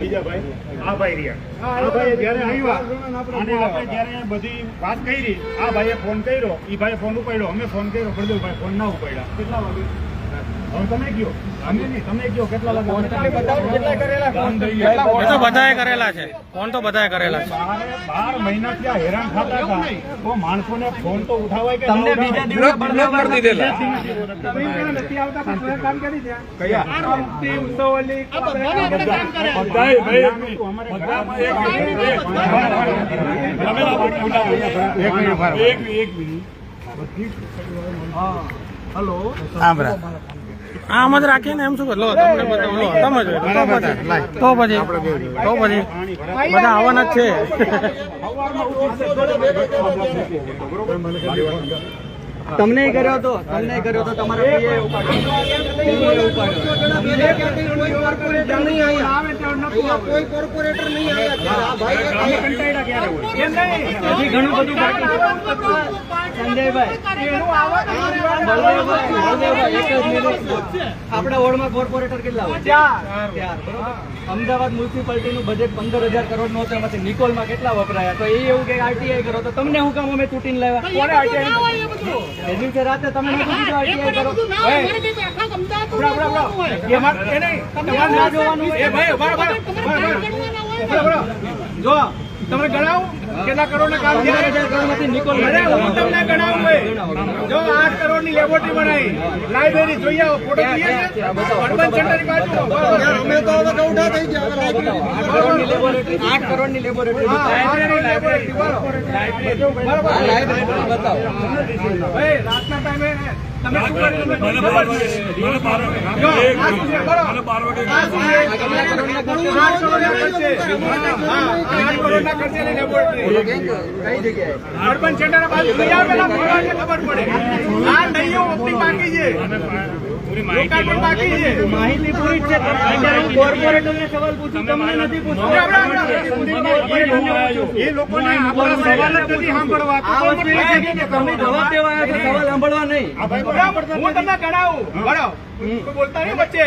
ભાઈ? અને આપણે જયારે બધી વાત કરી, આ ભાઈએ ફોન કર્યો એ ભાઈ ફોન ઉપાડ્યો, અમે ફોન કર્યો પ્રદીપભાઈ ફોન ના ઉપાડ્યા. કેટલા વાગે? તો બધાએ કરેલા છે. ફોન તો બધાએ કરેલા છે. બારે મહિના ત્યાં હેરાન થતા હતા. તો માણસોને ફોન તો ઉઠાવાય કે તમને ના બીજા દિવસે બ્લોક કરી દીધેલા. એક મિનિટ એક મિનિટ. આમ જ રાખીને એમ શું કરે? લો તમને બતાવો. લો તમે જો તો પછી તો પછી બધા આવવાના જ છે. તમને કર્યો હતો તમને કર્યો હતો તમારા કોઈ કોર્પોરેટર નહીં આવ્યા. ઘણું બધું સંજયભાઈ. આપણા વોર્ડમાં કોર્પોરેટર કેટલા હોય? અમદાવાદ મ્યુનિસિપાલિટી અમદાવાદ મ્યુનિસિપાલિટીનું બજેટ પંદર હજાર કરોડનું હતું એમાંથી નિકોલમાં કેટલા વપરાયા? તો એ એવું કે આરટીઆઈ કરો તો તમને હું કામ અમે તૂટીને લેવા એ દિવસે રાતે તમે. જો તમે ગણાવો. કેટલા કરોડ ના કામ અરે હું તમને ગણાવું ભાઈ જો આઠ કરોડની લેબોરેટરી બનાવી લાઇબ્રેરી જોઈ આવો ફોટો જોઈએ અર્બન સેન્ટર બાજુ અમે તો હવે ગૌઢા થઈ ગયા આઠ કરોડ કરોડની લેબોરેટરી. આઠ કરોડની લેબોરેટરી. લાઇબ્રેરી. લાઇબ્રેરી. બરાબર. આ લાઇબ્રેરી બતાવો. ભાઈ રાતના ટાઈમે તમે શું કરી ખબર પડે. આ નહીં ઓપનિંગ બાકી છે. માહિતી પૂરી છે. કોર્પોરેટરને સવાલ પૂછું તમને નથી પૂછતું એ લોકોને સવાલ જ નથી સાંભળવા. તમે જવાબ દેવા સવાલ સાંભળવા નહીં. હું તમને ગણાવું. બરાબર. બોલતા નહીં વચ્ચે.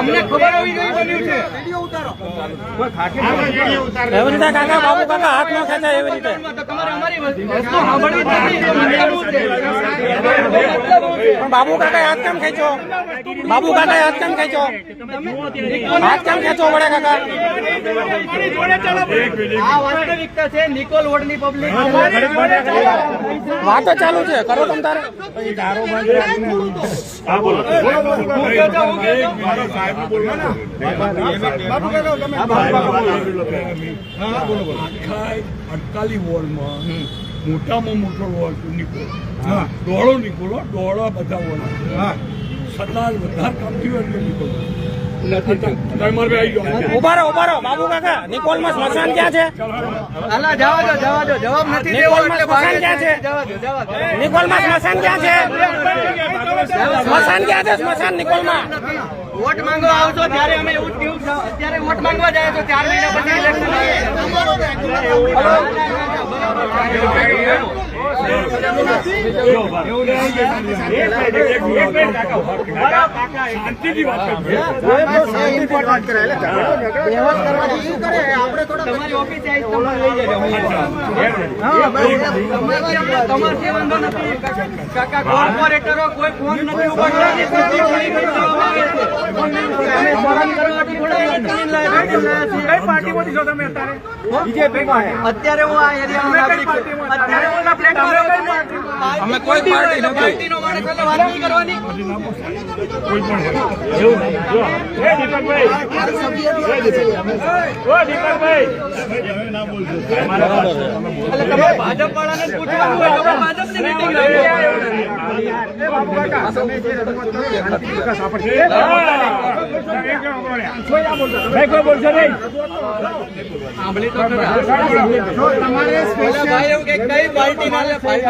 અમને રીતે કાકા બાબુ કાકા હાથ ન એવી રીતે બાબુ કાકા હાથ કેમ ખેંચો બાબુ કાકા હાથ કેમ ખેંચો હાથ કેમ ખેંચો વડે કાકા? વાસ્તવિકતા છે નિકોલ પબ્લિક ચાલો વાતો ચાલુ છે કરો તમ તારે અડતાલી વોર્ડમાં મોટામાં મોટો વોર્ડ નીકળો દોડો નીકળો ડોળા બધા વોર્ડ છતાં વધારે કામ થયું એટલે નીકળો તમારે આવી જાઓ ઊભા રહો ઊભા રહો. બાબુ કાકા નિકોલમાં સ્મશાન ક્યાં છે? હાલા જવા દો જવા દો. જવાબ નથી દેવો નિકોલમાં એટલે સ્મશાન ક્યાં છે? જવા દો જવા દો. નિકોલમાં સ્મશાન ક્યાં છે? સ્મશાન ક્યાં છે? સ્મશાન નિકોલમાં. વોટ માંગવા આવશો ત્યારે અમે એવું કહ્યું અત્યારે વોટ માંગવા જાય છો ચાર મહિના પછી ઇલેક્શન કોર્પોરેટરો કોઈ ફોન નથી ઉપાડતા. કે અત્યારે? હું આ. અમે કોઈ પાર્ટી નથી. કોઈ પણ ભાજપ વાળાને પૂછવાનું રાખો. તો ખરા.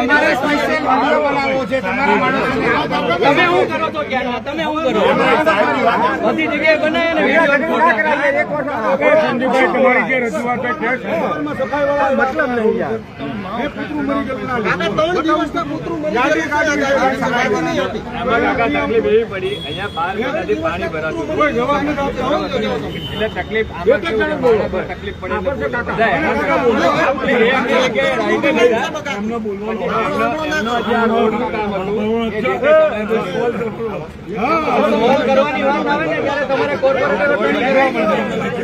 તમારે સ્પેશિયલ વીડિયો બનાવવો છે તમારા માણસોને તમે શું કરો છો ક્યાં તમે શું કરો બધી જગ્યાએ બનાવે ને વીડિયો. તમારી જે રજૂઆત તે. સફાઈ નહીં મહિનાથી પાણી ભરાતું. એટલે તકલીફ તકલીફ પડી કરવાની. વાત આવે ને ત્યારે તમારે corporator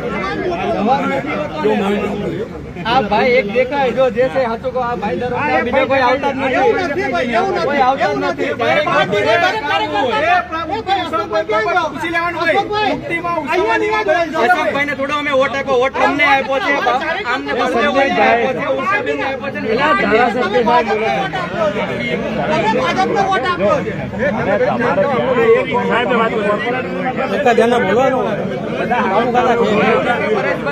આ ભાઈ એક દેખાય જો જે છે સાચું કહો આ ભાઈ દરમિયાન બીજો કોઈ આવતા જ એવું નથી ભાઈ, એવું નથી નથી. કોઈ આવતા જ નથી કાર્યકર્તાને- અશોકભાઈને થોડો અમે વોટ આપ્યો વોટ અમને આપ્યો છે આમને ને ભાજપને વોટ આપ્યો છે. પરેશભાઈ દર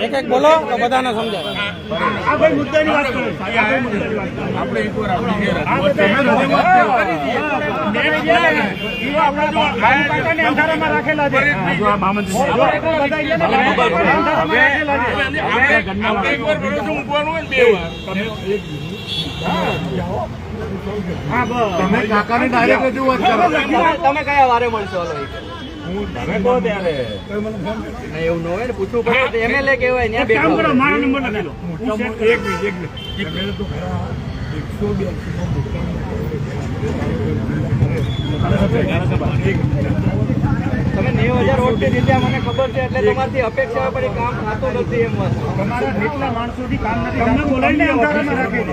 એક એક બોલો તો બધાને સમજાય. આ ભાઈ મુદ્દાની વાત કરો. આપણે એકવાર આપણી તમે એક હા, બસ. તમે કાકાને ડાયરેક્ટ રજૂઆત કરો. તમે તમે કયા વારે મળશો એવું ન હોય ને પૂછવું પડે તો MLA કહેવાય ત્યાં એક કામ કરો મારો નંબર લખી લો. હું check મોટામાં કરું. એક મિનિટ એક મિનિટ. એકસો બ્યાસીમાં તમે નેવ હજાર વોટથી જીત્યા મને ખબર છે એટલે તમારી અપેક્ષા હોય પણ કામ થતું નથી એમ વાત. તમારા માણસો થી કામ નથી તમને બોલાવીને અંધારામાં રાખી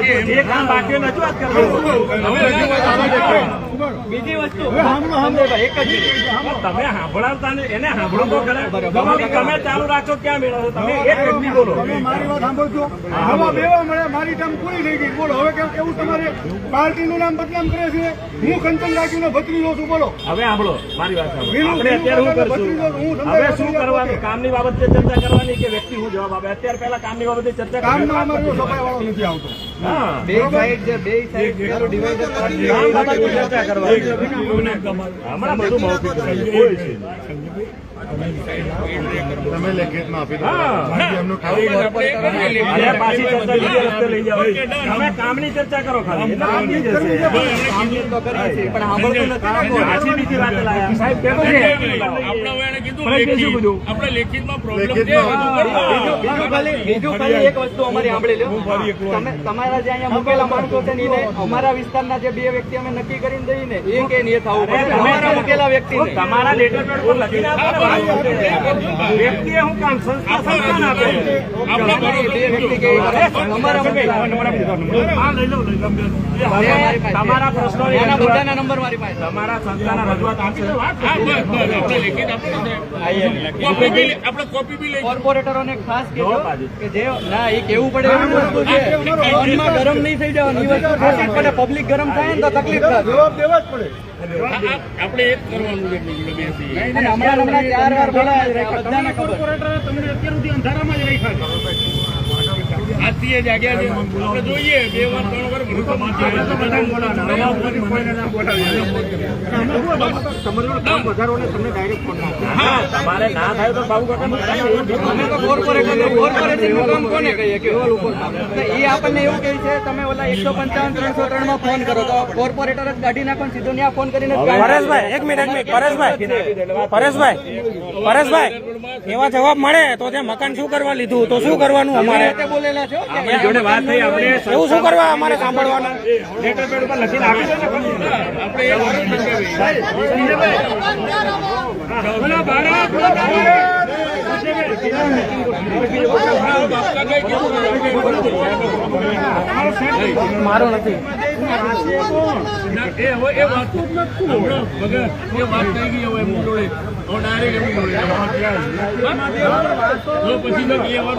છે જે કામ બાકી રજૂઆત કરો. બીજી વસ્તુ એક જ તમે સાંભળાવતા ને એને સાંભળો તો ખરા. તમે ચાલુ રાખો ક્યાં મેળવશો તમે એક વ્યક્તિ બોલો. મારી વાત સાંભળજો. આમાં બેવા મળે મારી ટર્મ પૂરી થઈ ગઈ. બોલો હવે કેવું કેવું તમારે? પાર્ટીનું નામ બદનામ કરે છે. હું કંચન રાખીને ભત્રીજો છું બોલો. હવે સાંભળો. મારી વાત આપણે અત્યારે શું કરશું હવે શું કરવાનું કામની બાબતે ચર્ચા કરવાની કે વ્યક્તિ હું જવાબ આપે અત્યારે પહેલા કામની બાબતે ચર્ચા નથી આવતો હમણાં બધું છે. કોઈ છે તમે લેખિતમાં આપી કામની ચર્ચા કરો ખાલી. આપણે લેખિતમાં પ્રોબ્લેમ. બીજું ખાલી એક વસ્તુ અમારી સાંભળી લો. તમારા જે અહીંયા મૂકેલા માણસો છે ને એને અમારા વિસ્તારના જે બે વ્યક્તિ અમે નક્કી કરીને દઈએ ને એ કે થવું પડે. અમારા મૂકેલા વ્યક્તિ તમારા લેટર પેડ પર લખીને વ્યક્તિએ હું કામ? સંસ્થા સંસ્થાને આપે. તમારા પ્રશ્નો નંબર મારી પાસે. તમારા સંસ્થાના રજૂઆત આપી આપણે કોપી બી લઈ કોર્પોરેટરોને ખાસ કહેજો કે જે ના એ કેવું પડે એવી વસ્તુ છે. ફોનમાં ગરમ નહીં થઈ જવાની વસ્તુ. પબ્લિક ગરમ થાય ને તો તકલીફ થાય. જવાબ દેવા જ પડે. આપણે એ કરવાનું છે તમને અત્યાર સુધી અંધારામાં જ રાખ્યા છે. આજથી એ જાગ્યા છે આપણે જોઈએ બે વાર ત્રણ વાર. આપણે તો તમારે ના થાય. તો બાબુ કાકાનું કરાવીએ. અમે તો કોર્પોરેટર કોર્પોરેશનનું કામ કોને કહીએ? કે તો એ આપણને એવું કહે છે તમે ઓલા એકસો પંચાવન ત્રણસો ત્રણમાં ફોન કરો. તો કોર્પોરેટર જ કાઢી નાખો ને સીધો ત્યાં ફોન કરીને પરેશભાઈ એક મિનિટ એક મિનિટ પરેશભાઈ. પરેશભાઈ. પરેશભાઈ એવા જવાબ મળે તો ત્યાં મકાન શું કરવા લીધું? તો શું કરવાનું અમારે? બોલેલા આપણી જોડે વાત થઈ આપણે એવું શું કરવા અમારે સાંભળવાનું લેટર પેડ ઉપર લખીને આપી દો ને આપણે એ વાત જ નથી. બોલો ભારત માતા કી જય. મારો નથી એ હવે એ વાત જ નથી સાંભળો, એ વાત થઈ ગઈ હવે એમની જોડે હું ડાયરેક્ટ એમની જોડે તો પછી તો એ વાર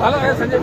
હાલો સંજય.